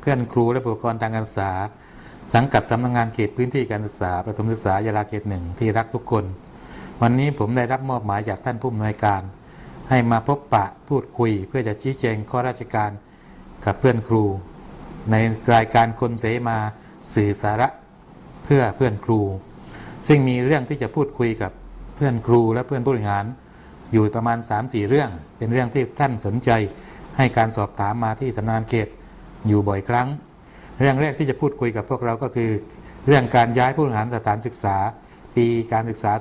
เพื่อนครูและผู้ปกครองทางการศึกษา สังกัดสำนักงานเขตพื้นที่การศึกษาประถมศึกษายาลาเขตหนึ่งที่รักทุกคน วันนี้ผมได้รับมอบหมายจากท่านผู้อำนวยการ ให้มาพบปะพูดคุย เพื่อจะชี้แจงข้อราชการกับเพื่อนครู ในรายการคนเสมาสื่อสาระเพื่อเพื่อนครู ซึ่งมีเรื่องที่จะพูดคุยกับเพื่อนครูและเพื่อนผู้บริหารอยู่ประมาณ 3-4 เรื่อง เป็นเรื่องที่ท่านสนใจให้การสอบถามมาที่สำนักงานเขต อยู่บ่อยครั้ง เรื่องแรกที่จะพูดคุยกับพวกเราก็คือ เรื่องการย้ายผู้บริหารสถานศึกษา ปีการศึกษา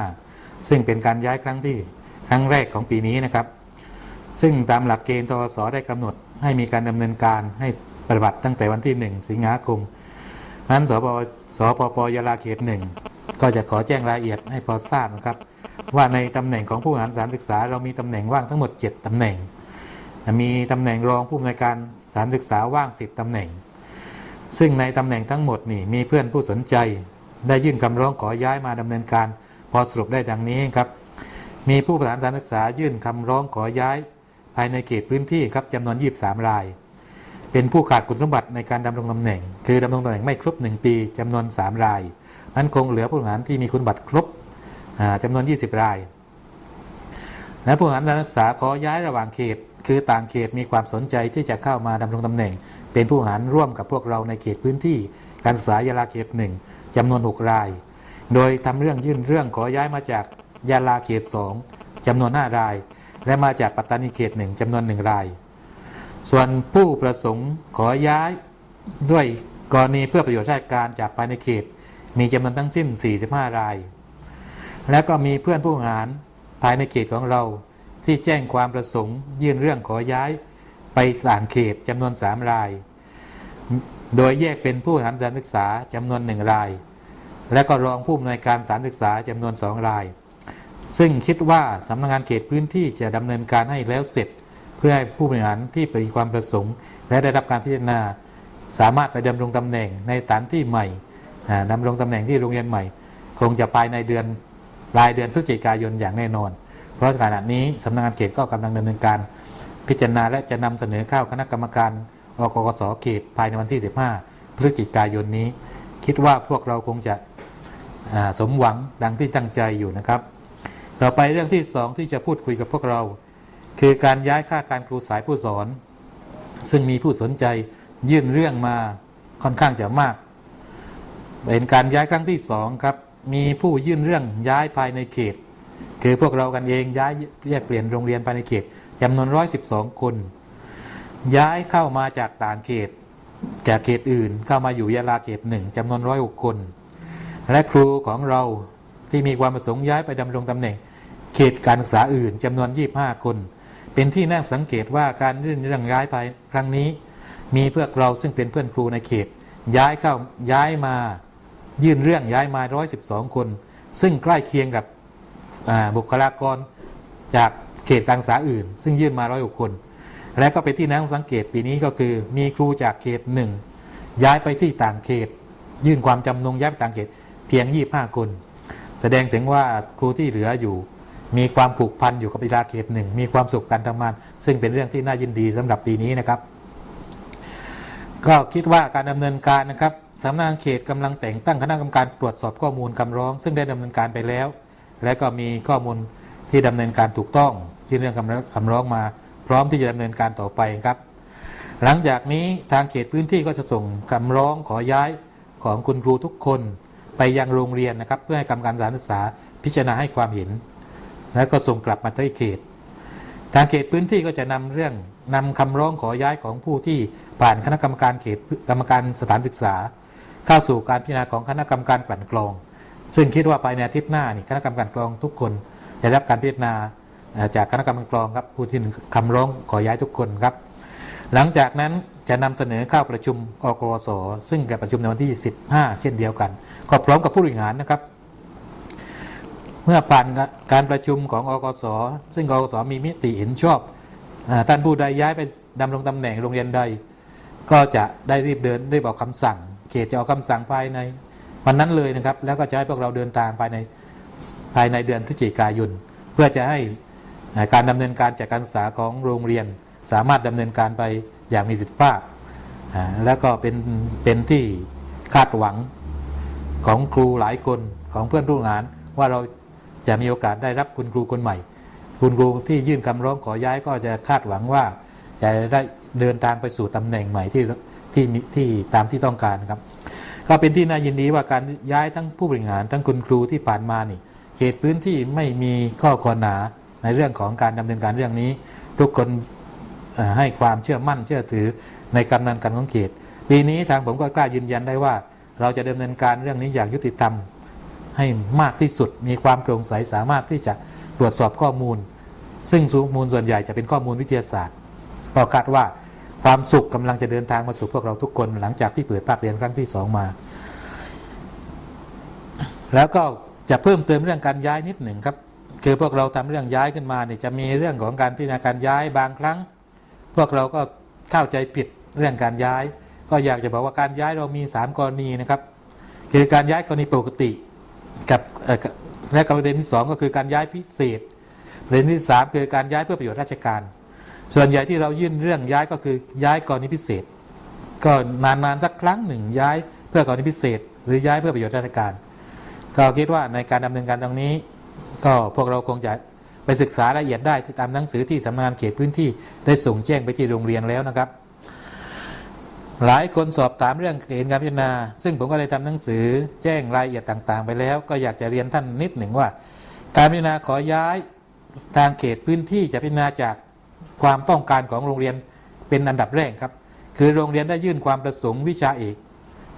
2555 ซึ่งเป็นการย้ายครั้งที่ครั้งแรกของปีนี้นะครับ ซึ่งตามหลักเกณฑ์ทสได้กำหนดให้มีการดำเนินการให้ปฏิบัติตั้งแต่วันที่ 1 สิงหาคมนั้นสปสปปยาลาเขตหนึ่งก็จะขอแจ้งรายละเอียดให้พอทราบนะครับ ว่าในตำแหน่งของผู้บริหารสถานศึกษา เรามีตำแหน่งว่างทั้งหมด 7ตำแหน่ง มีตำแหน่งรองผู้อำนวยการสานศึกษาว่าง10ตำแหน่ง ซึ่งในตำแหน่งทั้งหมดนี่มีเพื่อนผู้สนใจ ได้ยื่นคำร้องขอย้ายมาดำเนินการ พอสรุปได้ดังนี้ครับ มีผู้บริหารสานศึกษายื่นคำร้องขอย้าย ภายในเขตพื้นที่ครับจำนวน 23 ราย เป็นผู้ขาดคุณสมบัติในการดำรงตำแหน่ง คือดำรงตำแหน่งไม่ครบ 1 ปีจำนวน 3 รายนั้นคงเหลือผู้บริหารที่มีคุณบัตรครบจำนวน 20 ราย และผู้บริหารสานศึกษาขอย้ายระหว่างเขต คือต่างเขตมีความสนใจที่จะเข้ามาดำรงตำแหน่ง เป็นผู้หารร่วมกับพวกเราในเขตพื้นที่การศึกษายาลาเขตหนึ่งจำนวน 6 ราย โดยทำเรื่องยื่นเรื่องขอย้ายมาจากยาลาเขต 2จำนวน 5 ราย และมาจากปัตตานีเขตหนึ่งจำนวน 1 ราย ส่วนผู้ประสงค์ขอย้ายด้วยกรณีเพื่อประโยชน์ราชการจากภายในเขต มีจำนวนทั้งสิ้น 45 ราย และก็มีเพื่อนผู้หารภายในเขตของเรา ที่แจ้งความประสงค์ ยื่นเรื่องขอย้ายไปต่างเขตจำนวน3ราย โดยแยกเป็นผู้บริหารสถานศึกษาจำนวน1ราย และก็รองผู้อำนวยการสานศึกษาจำนวน2ราย ซึ่งคิดว่าสำนักงานเขตพื้นที่จะดำเนินการให้แล้วเสร็จ เพื่อให้ผู้บริหารที่มีความประสงค์ และได้รับการพิจารณา สามารถไปดำรงตำแหน่งในสถานที่ใหม่ดำรงตำแหน่งที่โรงเรียนใหม่ คงจะภายในเดือนปลายเดือนพฤศจิกายนอย่างแน่นอน เพราะขณะนี้สำนักงานเขตก็กำลังดำเนินการ พิจารณาและจะนำเสนอเข้าคณะกรรมการอกกสเขตภายในวันที่ 15 พฤศจิกายนนี้ คิดว่าพวกเราคงจะสมหวังดังที่ตั้งใจอยู่นะครับ ต่อไปเรื่องที่สองที่จะพูดคุยกับพวกเรา คือการย้ายค่าการครูสายผู้สอน ซึ่งมีผู้สนใจยื่นเรื่องมาค่อนข้างจะมาก เป็นการย้ายครั้งที่สองครับมีผู้ยื่นเรื่องย้ายภายในเขต คือพวกเรากันเองย้ายแยกเปลี่ยนโรงเรียนภายในเขตจำนวน 112 คน ย้ายเข้ามาจากต่างเขต จากเขตอื่นเข้ามาอยู่ยะลาเขตหนึ่งจำนวน 106 คน และครูของเราที่มีความประสงค์ย้ายไปดำรงตำแหน่ง เขตการศึกษาอื่นจำนวน 25 คน เป็นที่น่าสังเกตว่าการยื่นเรื่องย้ายไปครั้งนี้ มีเพื่อเราซึ่งเป็นเพื่อนครูในเขต ย้ายเข้าย้ายมายื่นเรื่องย้ายมา 112 คน ซึ่งใกล้เคียงกับ บุคลากรจากเขตการศึกษาอื่น ซึ่งยื่นมา106คน และก็เป็นที่น่าสังเกตปีนี้ก็คือมีครูจากเขตหนึ่งย้ายไปที่ต่างเขต ยื่นความจำนงย้ายไปต่างเขตเพียง 25 คน แสดงถึงว่าครูที่เหลืออยู่ มีความผูกพันอยู่กับวิลาเขตหนึ่งมีความสุขการทำงาน ซึ่งเป็นเรื่องที่น่ายินดีสำหรับปีนี้นะครับ ก็คิดว่าการดำเนินการนะครับสำนักงานเขตกำลังแต่งตั้งคณะกรรมการตรวจสอบข้อมูลคำร้อง ซึ่งได้ดำเนินการไปแล้ว และก็มีข้อมูลที่ดำเนินการถูกต้องที่เรื่องคำร้องคำร้องมา พร้อมที่จะดำเนินการต่อไปครับ หลังจากนี้ทางเขตพื้นที่ก็จะส่งคำร้องขอย้ายของคุณครูทุกคนไปยังโรงเรียนนะครับ เพื่อให้กรรมการสถานศึกษาพิจารณาให้ความเห็น แล้วก็ส่งกลับมาที่เขต ทางเขตพื้นที่ก็จะนำเรื่องนำคำร้องขอย้ายของผู้ที่ผ่านคณะกรรมการเขตกรรมการสถานศึกษา เข้าสู่การพิจารณาของคณะกรรมการกลั่นกรอง ซึ่งคิดว่าภายในอาทิตย์หน้านี่คณะกรรมการกรองทุกคนจะได้รับการพิจารณาจากคณะกรรมการกรองครับผู้ที่นคำร้องขอย้ายทุกคนครับ หลังจากนั้นจะนำเสนอเข้าประชุมอกสซึ่งจะประชุมในวันที่ 15 เช่นเดียวกัน ก็พร้อมกับผู้บริหารนะครับ เมื่อผ่านการประชุมของอกสซึ่งอกสมีมิติเห็นชอบท่านผู้ใดย้ายไปดำรงตำแหน่งโรงเรียนใด ก็จะได้รีบเดินได้บอกคำสั่ง เขตจะออกคำสั่งภายใน วันนั้นเลยนะครับ แล้วก็จะให้พวกเราเดินทางภายในภายในเดือนพฤศจิกายน เพื่อจะให้การดำเนินการจากการศึกษาของโรงเรียน สามารถดำเนินการไปอย่างมีสิทธิภาพ แล้วก็เป็นเป็นที่คาดหวังของครูหลายคนของเพื่อนผู้บริหารว่าเราจะมีโอกาสได้รับคุณครูคนใหม่ คุณครูที่ยื่นคำร้องขอย้ายก็จะคาดหวังว่าจะได้เดินทางไปสู่ตำแหน่งใหม่ที่ที่ที่ตามที่ต้องการครับ ก็เป็นที่น่ายินดีว่าการย้ายทั้งผู้บริหารทั้งคุณครูที่ผ่านมานี่เขตพื้นที่ไม่มีข้อคอหนาในเรื่องของการดำเนินการเรื่องนี้ ทุกคนให้ความเชื่อมั่นเชื่อถือในการดำเนินการของเขตปีนี้ทางผมก็กล้ายืนยันได้ว่า เราจะดำเนินการเรื่องนี้อย่างยุติธรรม ให้มากที่สุดมีความโปร่งใสสามารถที่จะตรวจสอบข้อมูล ซึ่งข้อมูลส่วนใหญ่จะเป็นข้อมูลวิทยาศาสตร์ก็คาดว่า ความสุขกำลังจะเดินทางมาสู่พวกเราทุกคนหลังจากที่เปิดภาคเรียนครั้งที่สองมา แล้วก็จะเพิ่มเติมเรื่องการย้ายนิดหนึ่งครับ คือพวกเราทำเรื่องย้ายขึ้นมาเนี่ยจะมีเรื่องของการพิจารณาการย้ายบางครั้ง พวกเราก็เข้าใจผิดเรื่องการย้าย ก็อยากจะบอกว่าการย้ายเรามี 3 กรณีนะครับ คือการย้ายกรณีปกติกับและประเด็นที่ 2 ก็คือการย้ายพิเศษประเด็นที่ 3 คือการย้ายเพื่อประโยชน์ราชการ ส่วนใหญ่ที่เรายื่นเรื่องย้ายก็คือย้ายกรณีพิเศษ ก็นานๆสักครั้งหนึ่งย้ายเพื่อกรณีพิเศษ หรือย้ายเพื่อประโยชน์ราชการ ก็คิดว่าในการดำเนินการตรงนี้ ก็พวกเราคงจะไปศึกษารายละเอียดได้ที่ตามหนังสือที่สำนักงานเขตพื้นที่ได้ส่งแจ้งไปที่โรงเรียนแล้วนะครับ หลายคนสอบถามเรื่องเกณฑ์การพิจารณา ซึ่งผมก็ได้ทำหนังสือแจ้งรายละเอียดต่างๆ ไปแล้ว ก็อยากจะเรียนท่านนิดหนึ่งว่า การพิจารณาขอย้ายทางเขตพื้นที่จะพิจารณาจาก ความต้องการของโรงเรียนเป็นอันดับแรกครับ คือโรงเรียนได้ยื่นความประสงค์วิชาเอก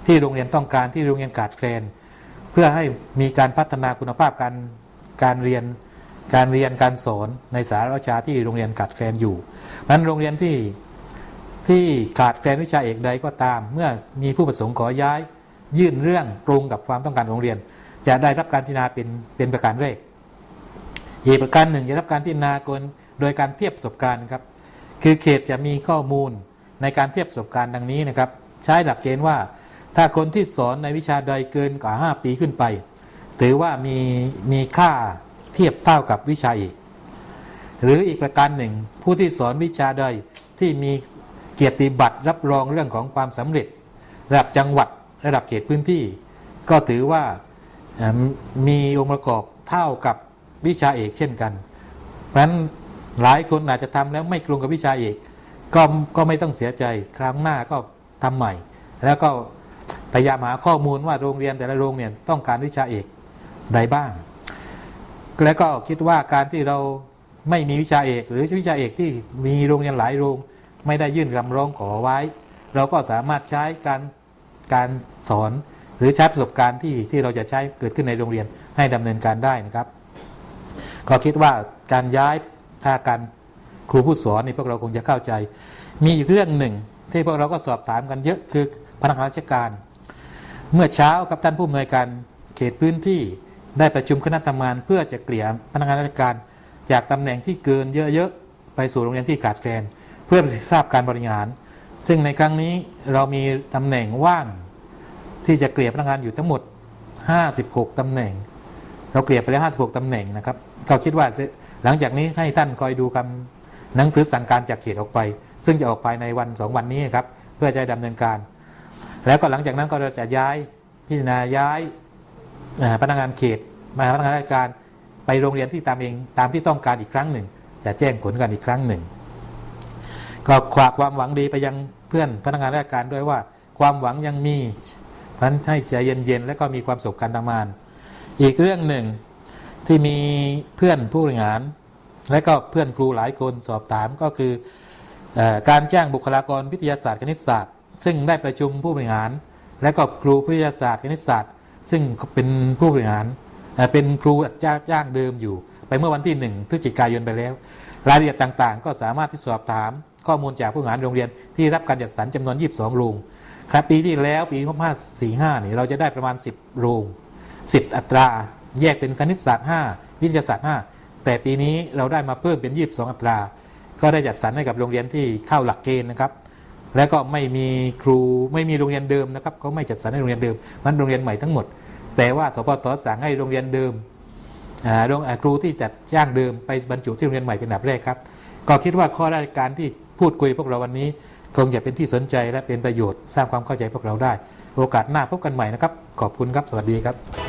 ที่โรงเรียนต้องการที่โรงเรียนขาดแคลน เพื่อให้มีการพัฒนาคุณภาพการการเรียนการเรียนการสอนในสารวิชาที่โรงเรียนขาดแคลนอยู่นั้นโรงเรียนที่ที่ขาดแคลนวิชาเอกใดก็ตาม เมื่อมีผู้ประสงค์ขอย้าย ยื่นเรื่องตรงกับความต้องการของโรงเรียน จะได้รับการพิจารณาเป็นเป็นประการแรกอีกประการหนึ่งจะรับการพิจารณากล โดยการเทียบประสบการณ์ครับคือเขตจะมีข้อมูลในการเทียบประสบการณ์ดังนี้นะครับ ใช้หลักเกณฑ์ว่า ถ้าคนที่สอนในวิชาใดเกินกว่า 5 ปีขึ้นไป ถือว่ามีมีค่าเทียบเท่ากับวิชาเอกหรืออีกประการหนึ่ง ผู้ที่สอนวิชาใดที่มีเกียรติบัตรรับรองเรื่องของความสำเร็จ ระดับจังหวัดระดับเขตพื้นที่ ก็ถือว่ามีองค์ประกอบเท่ากับวิชาเอกเช่นกัน เพราะฉะนั้น หลายคนอาจจะทำแล้วไม่ตรงกับวิชาเอกก็ก็ไม่ต้องเสียใจครั้งหน้าก็ทำใหม่ แล้วก็พยายามหาข้อมูลว่าโรงเรียนแต่ละโรงเรียนต้องการวิชาเอกใดบ้าง แล้วก็คิดว่าการที่เราไม่มีวิชาเอก หรือวิชาเอกที่มีโรงเรียนหลายโรง ไม่ได้ยื่นคำร้องขอไว้ เราก็สามารถใช้การการสอนหรือใช้ประสบการณ์ที่ที่เราจะใช้เกิดขึ้นในโรงเรียนให้ดำเนินการได้นะครับ ก็คิดว่าการย้าย ถ้าการครูผู้สอนนี่พวกเราคงจะเข้าใจ มีอีกเรื่องหนึ่ง ที่พวกเราก็สอบถามกันเยอะคือพนักงานราชการ เมื่อเช้าครับท่านผู้อำนวยการเขตพื้นที่ได้ประชุมคณะทำงานเพื่อจะเกลี่ยพนักงานราชการจากตำแหน่งที่เกินเยอะๆไปสู่โรงเรียนที่ขาดแคลนเพื่อประสิทธิภาพการบริหาร ซึ่งในครั้งนี้เรามีตำแหน่งว่าง ที่จะเกลี่ยพนักงานอยู่ทั้งหมด 56ตำแหน่ง เราเกลี่ยไปแล้ว 56ตำแหน่งนะครับก็คิดว่า หลังจากนี้ให้ท่านคอยดูคำหนังสือสั่งการจากเขตออกไป ซึ่งจะออกภายในวันสองวันนี้ครับ เพื่อจะดำเนินการ แล้วก็หลังจากนั้นก็เราจะย้ายพิจารณาย้ายพนักงานเขตมาพนักงานราชการไปโรงเรียนที่ตามเองตามที่ต้องการอีกครั้งหนึ่ง จะแจ้งผลกันอีกครั้งหนึ่ง ก็ฝากความหวังดีไปยังเพื่อนพนักงานราชการด้วยว่า ความหวังยังมีเพราะฉะนั้นให้ใจเย็นๆและก็มีความสุขการทำงาน อีกเรื่องหนึ่ง ที่มีเพื่อนผู้บริหาร และก็เพื่อนครูหลายคนสอบถามก็คืออการจ้างบุคลากรวิทยาศาสตร์คณิตศาสตร์ ซึ่งได้ประชุมผู้บริหาร และก็ครูวิทยาศาสตร์คณิตศาสตร์ ซึ่งเป็นผู้บริหารเป็นครูจ้างจ้างเดิมอยู่ ไปเมื่อวันที่หนึ่งพฤศจิกายนไปแล้ว รายละเอียดต่างๆ ก็สามารถที่สอบถามข้อมูลจากผู้บริหารโรงเรียนที่รับการจัดสรรจำนวน 22 โรงครับปีที่แล้วปี2545นี่เราจะได้ประมาณ 10 โรง 10 อัตรา แยกเป็นคณิตศาสตร์ 5 วิทยาศาสตร์ 5 แต่ปีนี้เราได้มาเพิ่มเป็น 22 อัตรา ก็ได้จัดสรรให้กับโรงเรียนที่เข้าหลักเกณฑ์นะครับ และก็ไม่มีครูไม่มีโรงเรียนเดิมนะครับก็ไม่จัดสรรให้โรงเรียนเดิมมันโรงเรียนใหม่ทั้งหมด แต่ว่าสปตสั่งให้โรงเรียนเดิมโรงครูที่จัดจ้างเดิมไปบรรจุที่โรงเรียนใหม่เป็นอันดับแรกครับ ก็คิดว่าข้อราชการที่พูดคุยพวกเราวันนี้ คงจะเป็นที่สนใจและเป็นประโยชน์ สร้างความเข้าใจพวกเราได้ โอกาสหน้าพบกันใหม่นะครับ ขอบคุณครับ สวัสดีครับ